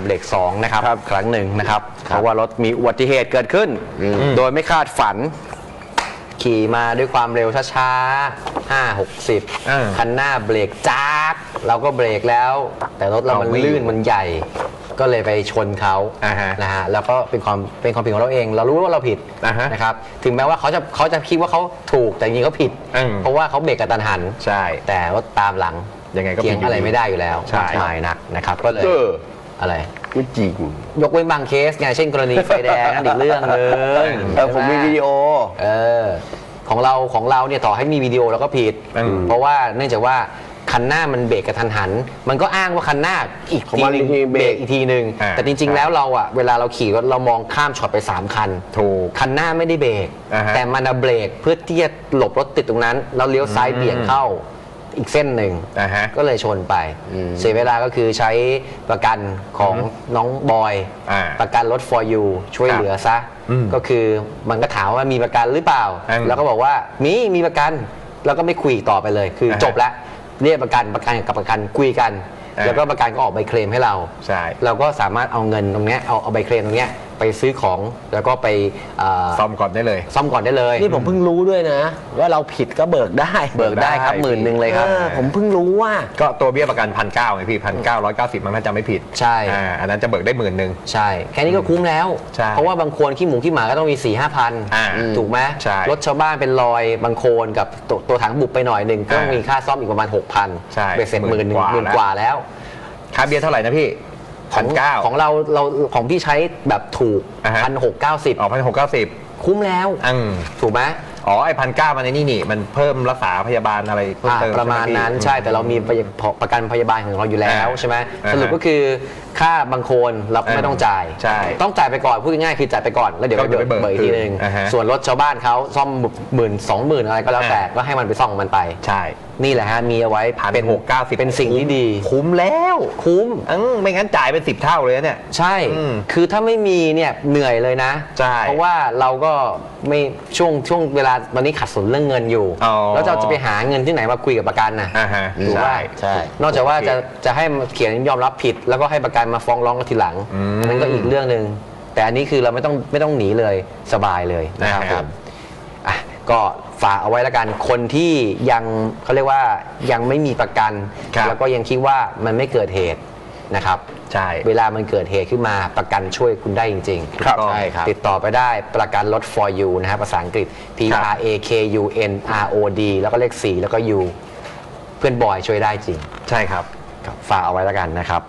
เบรกสองนะครับครับครั้งหนึ่งนะครับเพราะว่ารถมีอุบัติเหตุเกิดขึ้น โดยไม่คาดฝัน ขี่มาด้วยความเร็วช้าๆ5 อ่า60 คันหน้าเบรกจ้าบเราก็เบรกแล้ว แต่รถเรามันเอาวิ่งลื่นมันใหญ่ ก็เลยไปชนเขาอ่าฮะนะฮะแล้วก็เป็นความเป็นความผิดของเราเอง เรารู้ว่าเราผิดอ่าฮะนะครับถึงแม้ว่าเขาจะเขาจะคิดว่าเขาถูกแต่จริงๆเขาผิด อืม เพราะว่าเขาเบรกกระตันหัน ใช่ แต่ว่าตามหลังยังไงก็เถียงผิดอยู่อะไรดีไม่ได้อยู่แล้วใช่ มากมายนักนะครับ ก็เลยเออ อะไร ไม่จริงยกเว้นบางเคสไงเช่นกรณีไฟแดงนั่นอีกเรื่องหนึงเออผมมีวิดีโอ เออของเราของเราเนี่ยต่อให้มีวิดีโอเราก็ผิด อืม เพราะว่าเนื่องจากว่าคันหน้ามันเบรกกระทันหัน มันก็อ้างว่าคันหน้าอีกของทีมันหนึงอีกทีเบรก อีกทีหนึ่งอ่าแต่จริง ๆ แล้วเราอะเวลาเราขี่รถเรามองข้ามช็อตไปสามคันถูกคันหน้าไม่ได้เบรกอ่าฮะแต่มันอะเบรกเพื่อที่จะหลบรถติดตรงนั้น แล้วเลี้ยวซ้ายเบี่ยงเข้า อีกเส้นหนึ่งอ่าฮะ ก็เลยชนไปเสียเวลาก็คือใช้ประกันของน้องบอย อ่าประกันรถ for you ช่วยเหลือซะ อืมก็คือมันก็ถามว่ามีประกันหรือเปล่า อืมแล้วก็บอกว่ามีมีประกัน แล้วก็ไม่คุยอีกต่อไปเลย คืออาฮะจบแล้วเรียกประกันประกันกับประกันคุยกัน อ่า แล้วก็ประกันก็ออกใบเคลมให้เรา ใช่ เราก็สามารถเอาเงินตรงเนี้ยเอาเอาใบเคลมตรงเนี้ย ไปซื้อของแล้วก็ไปเอ่อซ่อมก่อนได้เลย ซ่อมก่อนได้เลยนี่ผมเพิ่งรู้ด้วยนะ ว่าเราผิดก็เบิกได้เบิกได้ครับได้ หมื่นหนึ่งเลยครับ ออผมเพิ่งรู้ว่า ก็ตัวเบี้ยประกันพันเก้าไงพี่พันเก้าร้อยเก้าสิบมันน่าจะไม่ผิดใช่ อ่าอันนั้นจะเบิกได้หมื่นหนึ่ง ใช่ แค่นี้ก็คุ้มแล้ว ใช่เพราะว่าบางโคนขี้หมูขี้หมาก็ต้องมี4ี่ห้าพันอ่าถูกไหมใช่รถชาวบ้านเป็นรอยบางโคนกับตัวตัวถังบุบไปหน่อยหนึ่งก็ต้องอ่ามีมีค่าซ่อมอีกประมาณ 6,000ใช่เบ็ดเสร็จหหมื่มื่นนหนึ่งกว่าหมื่นแล้วกว่าแล้ว ค่าเบี้ยเท่าไหร่นะพี่ ขพัองนเก้าของเราเราของพี่ใช้แบบถูกอ่าฮะ พันหกเก้าสิบอ๋อพันหกเก้าสิบคุ้มแล้ว อืมถูกไหมอ๋อไอพันเก้ามันในนี่นี่มันเพิ่มรักษาพยาบาลอะไรเพิ่มอ่าเติมประมาณใช่ไหนั้นพี่ ใช่แต่เรามีประประกันพยาบาลของเราอยู่แล้วอ่าใช่ไหมอ่าฮะสรุปก็คือค่าบางโคนเราไม่ต้องจ่าย ใช่ต้องจ่ายไปก่อนพูดง่ายๆคือจ่ายไปก่อนแล้วเดี๋ยวก็ไปเดี๋ยวไปเบิกเบิกเบิกอีกทีนึงอ่าฮะส่วนรถชาวบ้านเขาซ่อมหมื่นสองหมื่นอะไรก็แล้วแต่อ่า ก็ให้มันไปซ่อมของมันไป ใช่ นี่แหละฮะมีเอาไว้พันเป็นหกเก้าสิบเป็นสิ่งที่ดี คุ้มแล้วคุ้มอืมไม่งั้นจ่ายเป็นสิบเท่าเลยนะเนี่ย ใช่อืมคือถ้าไม่มีเนี่ยเหนื่อยเลยนะใช่เพราะว่าเราก็ไม่ช่วงช่วงเวลาตอนนี้ขัดสนเรื่องเงินอยู่อ๋อแล้วเราจะไปหาเงินที่ไหนมาคุยกับประกันน่ะอ่าฮะถูกไหมใช่ใช่ นอกจากว่าโอเคจะจะให้เขียนยอมรับผิด แล้วก็ให้ประกันมาฟ้องร้องกันทีหลังอืมอันนั้นก็อีกเรื่องหนึ่งแต่อันนี้คือเราไม่ต้องไม่ต้องหนีเลยสบายเลยนะครับ ก็ฝากเอาไว้แล้วกัน คนที่ยังเขาเรียกว่ายังไม่มีประกัน ครับ แล้วก็ยังคิดว่ามันไม่เกิดเหตุนะครับ ใช่ เวลามันเกิดเหตุขึ้นมาประกันช่วยคุณได้จริงๆครับถูกต้องใช่ครับติดต่อไปได้ประกันรถ for you นะครับภาษาอังกฤษ P ครับ R A K U N R O D แล้วก็เลข 4 แล้วก็ U เพื่อนบอยช่วยได้จริง ใช่ครับ ครับฝากเอาไว้แล้วกันนะครับ